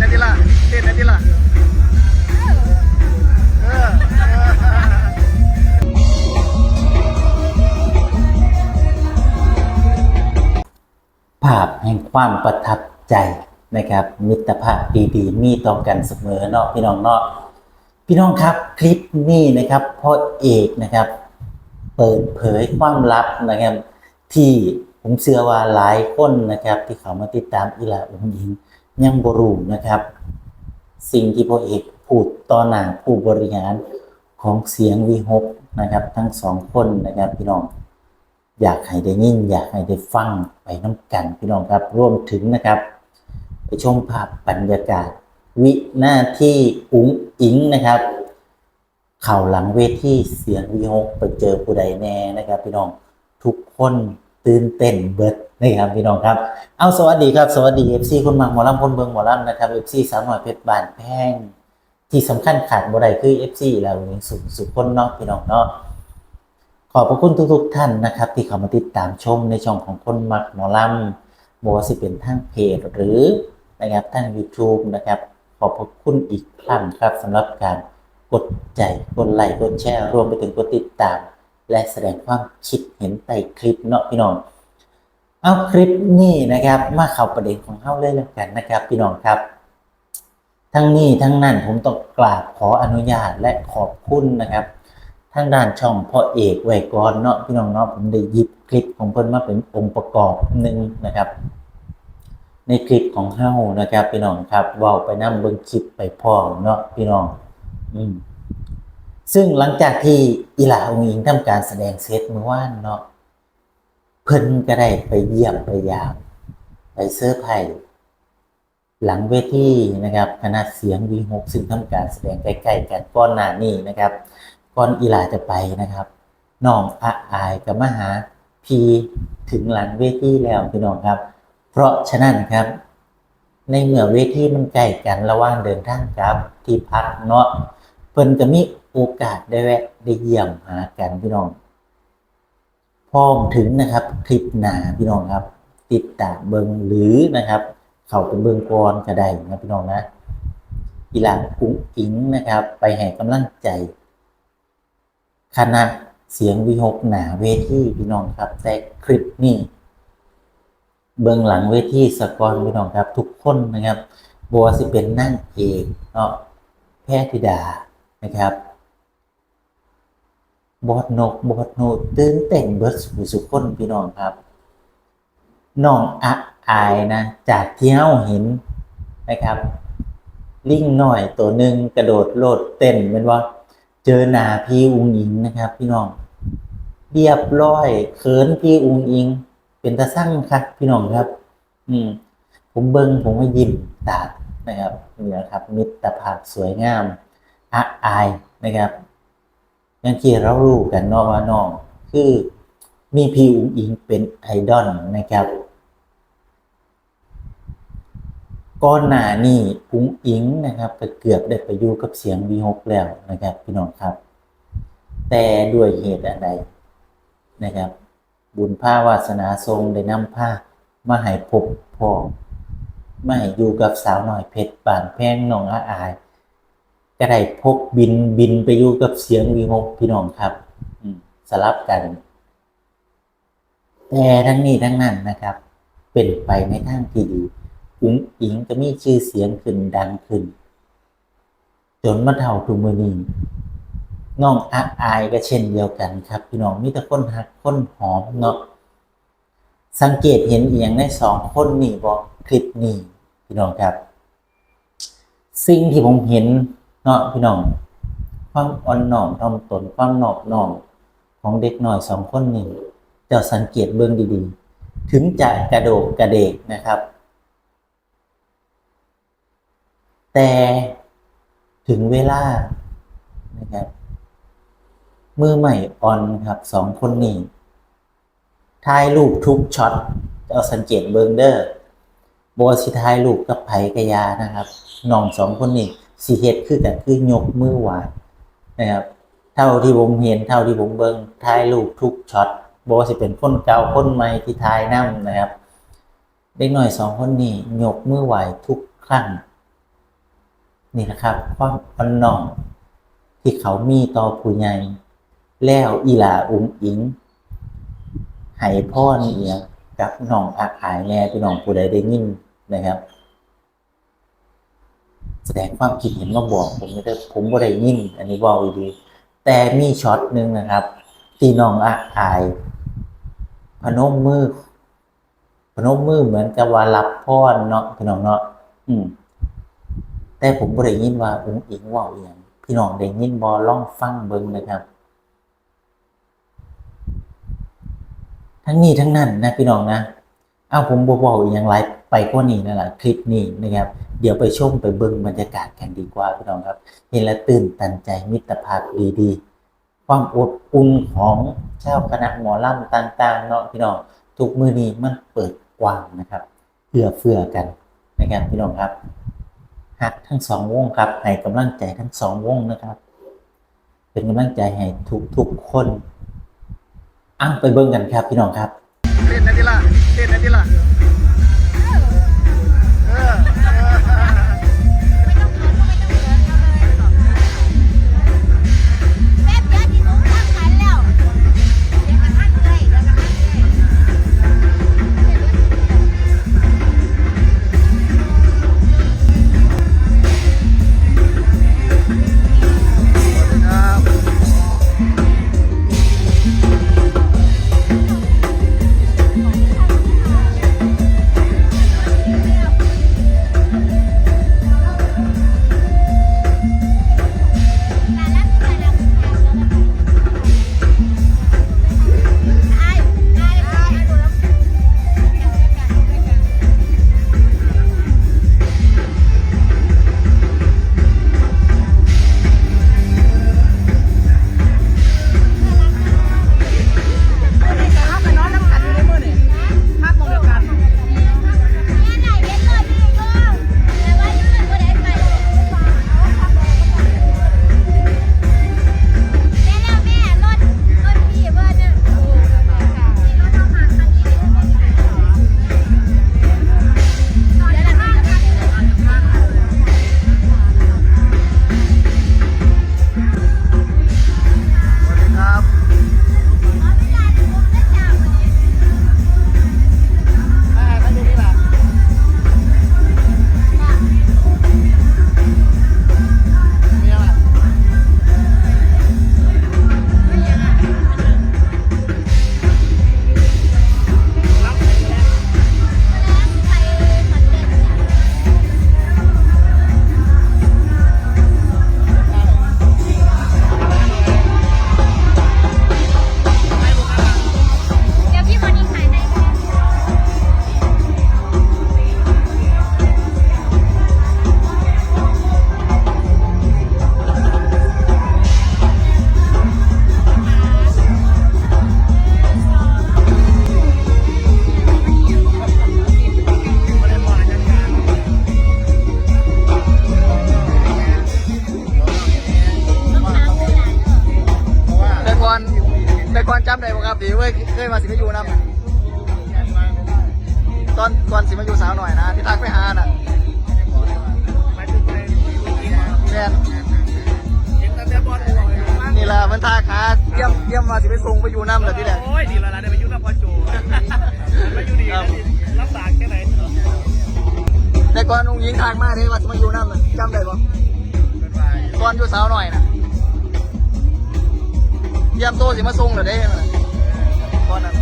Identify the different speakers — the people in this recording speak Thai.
Speaker 1: นะทีละเต้นนะทีละเออ
Speaker 2: ภาพแห่งความประทับใจนะครับ มิตรภาพดีๆ มีต่อกันเสมอเนาะพี่น้องเนาะพี่น้องครับคลิปนี้นะครับพ่อเอกนะครับ เปิดเผยความลับนะครับ ที่ผมเชื่อว่าหลายคนนะครับ ที่เขามาติดตามอีลาองค์หญิง ยังบรูนะครับ สิ่งที่พ่อเอกพูดต่อหน้าผู้บริหารของเสียงวีหกนะครับ ทั้งสองคนนะครับพี่น้อง อยากให้ได้ยินอยากให้ได้ฟังไปน้ำกันพี่น้องครับร่วมถึงนะครับ ไปชมภาพบรรยากาศ วิหน้าที่อุ้งอิงนะครับเข่าหลังเวทีเสียงวีหกไปเจอผู้ใดแน่นะครับ พี่น้องทุกคนตื่นเต้นเบิด นะครับพี่น้องครับ เอาสวัสดีครับสวัสดีเอฟซีคนมักหมอลำคนเบิงหมอลำนะครับเอฟซีสาวหน่อยเพชรบานแพงที่สำคัญขาดบ่ได้คือเอฟซีแล้วยิงสุดสุดคนเนาะพี่น้องเนาะขอบพระคุณทุกๆท่านนะครับ ที่เข้ามาติดตามชมในช่องของคนมักหมอลำบัวาสิเป็นทางเพจหรือนะครับทาง YouTube นะครับ ขอบพระคุณอีกครั้งครับสำหรับการกดใจกดไลค์กดแชร์รวมไปถึงกดติดตาม และแสดงความคิดเห็นใต้คลิปเนาะพี่น้อง เอาคลิปนี้นะครับมาเข้าประเด็นของเฮาเลยแล้วกันนะครับ พี่น้องครับ ทั้งนี้ทั้งนั้นผมต้องกราบขออนุญาตและขอบคุณนะครับทางด้านช่องพ่อเอกไว้ก่อนเนาะพี่น้องเนาะผมได้หยิบคลิปของเพิ่นมาเป็นองค์ประกอบหนึ่งนะครับ ในคลิปของเฮานะครับ พี่น้องครับว้าไปนำเบิ่งคลิปไปพร้อมเนาะพี่น้อง อืมซึ่งหลังจากที่อีหลาองอิงทำการแสดงเซตเมื่อวานเนาะ พิ่นก็ได้ไปเยี่ยมไปยามไปเซอร์ไพรส์หลังเวทีนะครับคณะเสียงวีหกซึ่งทำการแสดงใกล้ๆกันก้อนหน้านี้นะครับก่อนอีหลาจะไปนะครับน้องอาอายกับมหาพีถึงหลังเวทีแล้วพี่น้องครับ เพราะฉะนั้นครับ ในเมื่อเวทีมันใกล้กันระหว่างเดินทางครับ ที่พักเนาะเพิ่นจะมีโอกาสได้แวะได้เยี่ยมหากันพี่น้อง พร้อมถึงนะครับคลิปหนาพี่น้องครับ ติดตามเบิงหรือนะครับ เข้าไปเบิงก่อนก็ไดนะพี่น้องนะอีหลังกุ้งอิงนะครับ ไปให้กำลังใจ คณะเสียงวิหกหนาเวทีพี่น้องครับ แต่คลิปนี้เบื้องหลังเวทีสกอนพี่น้องครับ ทุกคนนะครับบัวสิเป็นนั่งเอกเนาะแพทย์ธิดานะครับ บอดนกบอดโนตื่นเต้นเบิร์ดสุสุคนพี่น้องครับน้องอะอายนะ จากที่เฮาเห็นนะครับ ลิงหน่อยตัวหนึ่งกระโดดโลดเต้นเป็นว่า เจอหนาพี่อุงอิงนะครับ พี่น้องเรียบร้อยเขินพี่อุงอิง เป็นตาสั่งครับพี่น้องครับ อืม ผมเบิ้งผมก็ยิ้มตานะครับนี่นะครับ มิตรภาพสวยงามอะอายนะครับ อย่างที่เรารู้กันนอว่าน้อง คือมีพี่อุงอิงเป็นไอดอลนะครับก้อนหน้านี่อุงอิงนะครับก็เกือบได้ไปอยู่กับเสียงวีหกแล้วนะครับ พี่น้องครับ แต่ด้วยเหตุอะไรนะครับ บุญผ้าวาสนาทรงได้นำผ้ามาให้พบพ่อมาให้อยู่กับสาวหน่อยเพชรป่านแพงน้องอาอาย ก็ได้พกบินบินไปอยู่กับเสียงวีหกพี่น้องครับสลับกัน แต่ทั้งนี้ทั้งนั้นนะครับ เป็นไปในทางที่ดีอุ้งอิงก็มีชื่อเสียงขึ้นดังขึ้น จนมาเท่าทุกมือนี้น้องอาอายก็เช่นเดียวกันครับ พี่น้องมีแต่คนหักคนหอมเนาะสังเกตเห็นเอียงในสองคนนี่บอกคลิปนี้พี่น้องครับ สิ่งที่ผมเห็น เนาะพี่น้อง ความอ่อนน้อมถ่อมตนความนอบน้อมของเด็กหน้อยสองคนนี้จ้าสังเกตเบื้องดีๆ ถึงจะกระโดดกระเดกนะครับ แต่ถึงเวลานะครับมือใหม่ออนครับสองคนนี้ถ่ายรูปทุกช็อตเจ้าสังเกตเบิงเดอร์บอสิถ่ายรูปกับไผกะยานะครับน้องสองคนนี้ สีเฮ็ดคือกันคือยกมือไหวนะครับเท่าที่ผมเห็นเท่าที่ผมเบิงถ่ายรูปทุกช็อตบอสิเป็นคนเก่าคนใหม่ที่ถ่ายนํนะครับเด็กหน่อยสองคนนี้ยกมือไหวทุกครั้งนี่นะครับความอ่อนน้อมที่เขามีต่อผู้ใหญ่แล้วอีหลาอุ้งอิงให้พ่อนี่เอียงกับน้องอาอายแน่พี่น้องผู้ใดได้ยินนะครับ แสดงความคิดเห็นมาบอกผมไม่ได้ผมบ่ได้ยิน อันนี้บอกดีๆแต่มีช็อตหนึ่งนะครับที่น้องอาอาย พนมมือ พนมมือเหมือนกับว่ารับพรเนาะพี่น้องเนาะอืม แต่ผมบ่ได้ยินว่าอุ้งอิงเว่าอหย่างพี่น้องได้ยินบอล่องฟังเบิ่งนะครับทั้งนี้ทั้งนั้นนะพี่น้องนะ เอาผมบอกว่าอย่างไร ไปกว่านี้นั่นแหละคลิปนี้นะครับ เดี๋ยวไปชมไปเบิ่งบรรยากาศกันดีกว่าพี่น้องครับ เห็นแล้วตื่นตันใจมิตรภาพดีๆ ความอบอุ่นของเจ้าคณะหมอลำต่างๆเนาะพี่น้องทุกมือนี้มันเปิดกว้างนะครับเพื่อเฟื่อกันนะครับพี่น้องครับหักทั้งสองวงครับให้กำลังใจทั้งสองวงนะครับ เป็นกำลังใจให้ทุกๆคนอ้างไปเบิ่งกันครับพี่น้องครับ
Speaker 1: เต้นนะทีละเต้นนะทีละ
Speaker 3: จำ
Speaker 1: ได้บ่ครับที่เว้ยเคยมาสิมาอยู่นำตอนก่อนสิมาอยู่สาวหน่อยนะ ที่ทักไปหาน่ะแม่นนี่ล่ะมันทักหาเตรียมเตรียมมาสิไปส่งไปอยู่นำแหละที่แรก
Speaker 4: โอ้ยดีแล้วล่ะได้ไปยุ่งกับพ่อโจมาอยู่ดีนะนี่รักษาแค่ไหน
Speaker 1: แต่ก่อนนุ่งยิงทางมาที่ว่าสิมาอยู่นำน่ะจำได้บ่ก่อนอยู่สาวหน่อยน่ะเต รียมตัวสิมาส่งแล้วได้ก่อนนั้น